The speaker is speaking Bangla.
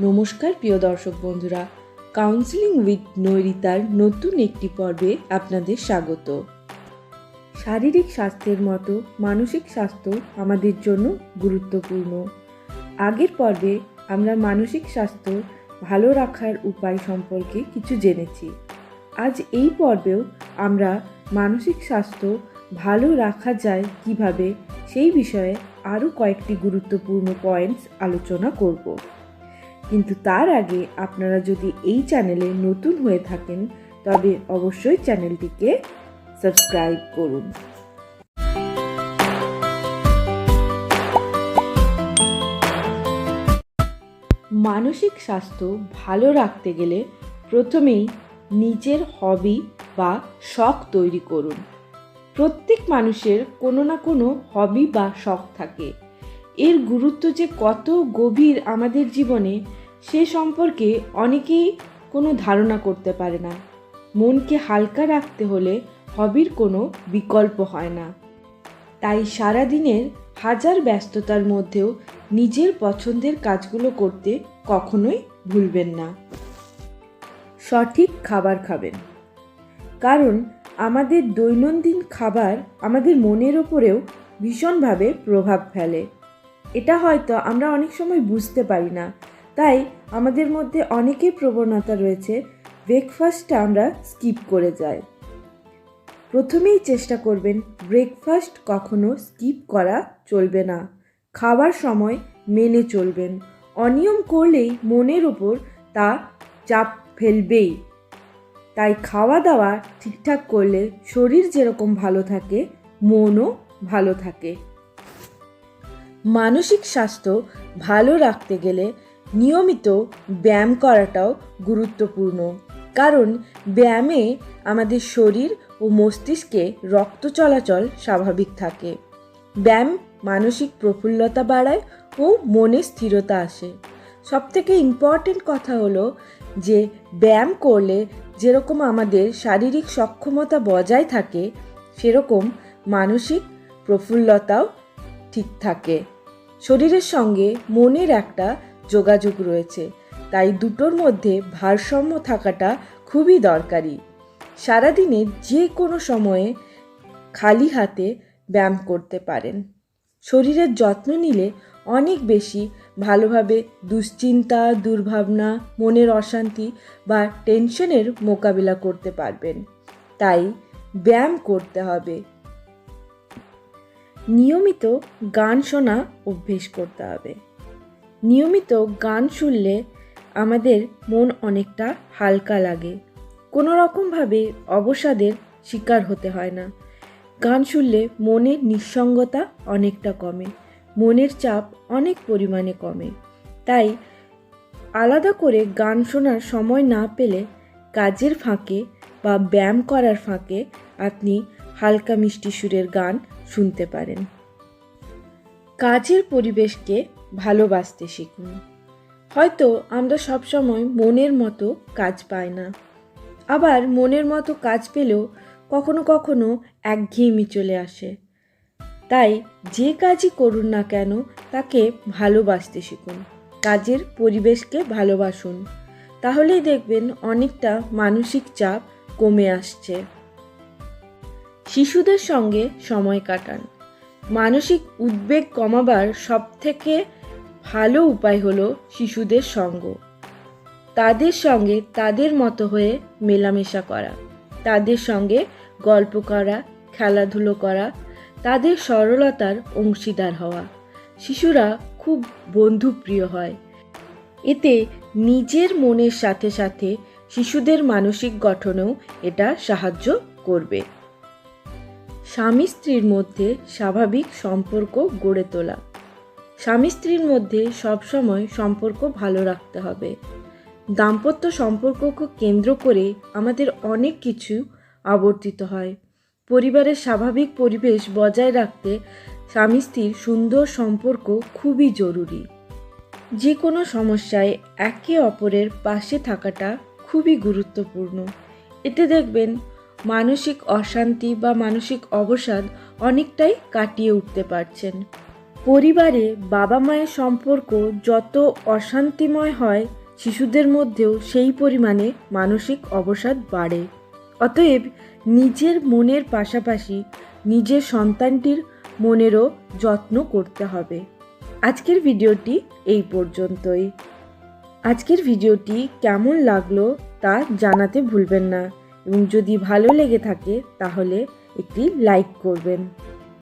নমস্কার প্রিয় দর্শক বন্ধুরা। কাউন্সিলিং উইথ নৈরিতার নতুন একটি পর্বে আপনাদের স্বাগত। শারীরিক স্বাস্থ্যের মতো মানসিক স্বাস্থ্য আমাদের জন্য গুরুত্বপূর্ণ। আগের পর্বে আমরা মানসিক স্বাস্থ্য ভালো রাখার উপায় সম্পর্কে কিছু জেনেছি। আজ এই পর্বেও আমরা মানসিক স্বাস্থ্য ভালো রাখা যায় কীভাবে সেই বিষয়ে আরও কয়েকটি গুরুত্বপূর্ণ পয়েন্টস আলোচনা করব। কিন্তু তার আগে আপনারা যদি এই চ্যানেলে নতুন হয়ে থাকেন, তবে অবশ্যই চ্যানেলটিকে সাবস্ক্রাইব করুন। মানসিক স্বাস্থ্য ভালো রাখতে গেলে প্রথমেই নিজের হবি বা শখ তৈরি করুন। প্রত্যেক মানুষের কোনো না কোনো হবি বা শখ থাকে। এর গুরুত্ব যে কত গভীর আমাদের জীবনে, সে সম্পর্কে অনেকেই কোনো ধারণা করতে পারে না। মনকে হালকা রাখতে হলে হবির কোনো বিকল্প হয় না। তাই সারাদিনের হাজার ব্যস্ততার মধ্যেও নিজের পছন্দের কাজগুলো করতে কখনোই ভুলবেন না। সঠিক খাবার খাবেন। কারণ আমাদের দৈনন্দিন খাবার আমাদের মনের ওপরেও ভীষণভাবে প্রভাব ফেলে। এটা হয়তো আমরা অনেক সময় বুঝতে পারি না। তাই আমাদের মধ্যে অনেকের প্রবণতা রয়েছে ব্রেকফাস্টটা আমরা স্কিপ করে যাই। প্রথমেই চেষ্টা করবেন ব্রেকফাস্ট কখনো স্কিপ করা চলবে না। খাবার সময় মেনে চলবেন। অনিয়ম করলেই মনের ওপর তা চাপ ফেলবেই। তাই খাওয়া দাওয়া ঠিকঠাক করলে শরীর যেরকম ভালো থাকে, মনও ভালো থাকে। মানসিক স্বাস্থ্য ভালো রাখতে গেলে নিয়মিত ব্যায়াম করাটাও গুরুত্বপূর্ণ। কারণ ব্যায়ামে আমাদের শরীর ও মস্তিষ্কে রক্ত চলাচল স্বাভাবিক থাকে। ব্যায়াম মানসিক প্রফুল্লতা বাড়ায় ও মনে স্থিরতা আসে। সবথেকে ইম্পর্টেন্ট কথা হলো যে, ব্যায়াম করলে যেরকম আমাদের শারীরিক সক্ষমতা বজায় থাকে, সেরকম মানসিক প্রফুল্লতাও ঠিক থাকে। শরীরের সঙ্গে মনের একটা যোগাযোগ রয়েছে, তাই দুটোর মধ্যে ভারসাম্য থাকাটা খুবই দরকারি। সারাদিনে যে কোনো সময়ে খালি হাতে ব্যায়াম করতে পারেন। শরীরের যত্ন নিলে অনেক বেশি ভালোভাবে দুশ্চিন্তা, দুর্ভাবনা, মনের অশান্তি বা টেনশনের মোকাবিলা করতে পারবেন। তাই ব্যায়াম করতে হবে। নিয়মিত গান শোনা অভ্যেস করতে হবে। নিয়মিত গান শুনলে আমাদের মন অনেকটা হালকা লাগে। কোনো রকমভাবে অবসাদের শিকার হতে হয় না। গান শুনলে মনের নিঃসঙ্গতা অনেকটা কমে, মনের চাপ অনেক পরিমাণে কমে। তাই আলাদা করে গান শোনার সময় না পেলে কাজের ফাঁকে বা ব্যায়াম করার ফাঁকে আপনি হালকা মিষ্টি সুরের গান শুনতে পারেন। কাজের পরিবেশকে ভালোবাসতে শিখুন। হয়তো আমরা সবসময় মনের মতো কাজ পাই না। আবার মনের মতো কাজ পেলেও কখনো কখনো একঘেয়েমি চলে আসে। তাই যে কাজই করুন না কেন, তাকে ভালোবাসতে শিখুন। কাজের পরিবেশকে ভালোবাসুন। তাহলেই দেখবেন অনেকটা মানসিক চাপ কমে আসছে। শিশুদের সঙ্গে সময় কাটান। মানসিক উদ্বেগ কমাবার সবথেকে ভালো উপায় হলো শিশুদের সঙ্গ। তাদের সঙ্গে তাদের মতো হয়ে মেলামেশা করা। তাদের সঙ্গে গল্প করা, খেলাধুলো করা, তাদের সরলতার অংশীদার হওয়া। শিশুরা খুব বন্ধুপ্রিয় হয়। এতে নিজের মনের সাথে সাথে শিশুদের মানসিক গঠনেও এটা সাহায্য করবে। স্বামী স্ত্রীর মধ্যে স্বাভাবিক সম্পর্ক গড়ে তোলা। স্বামী স্ত্রীর মধ্যে সবসময় সম্পর্ক ভালো রাখতে হবে। দাম্পত্য সম্পর্ককে কেন্দ্র করে আমাদের অনেক কিছু আবর্তিত হয়। পরিবারের স্বাভাবিক পরিবেশ বজায় রাখতে স্বামী স্ত্রীর সুন্দর সম্পর্ক খুবই জরুরি। যে কোনো সমস্যায় একে অপরের পাশে থাকাটা খুবই গুরুত্বপূর্ণ। এতে দেখবেন মানসিক অশান্তি বা মানসিক অবসাদ অনেকটাই কাটিয়ে উঠতে পারছেন। পরিবারে বাবা মায়ের সম্পর্ক যত অশান্তিময় হয়, শিশুদের মধ্যেও সেই পরিমাণে মানসিক অবসাদ বাড়ে। অতএব নিজের মনের পাশাপাশি নিজের সন্তানটির মনেরও যত্ন করতে হবে। আজকের ভিডিওটি এই পর্যন্তই। আজকের ভিডিওটি কেমন লাগল তা জানাতে ভুলবেন না। এবং যদি ভালো লেগে থাকে তাহলে একটি লাইক করবেন।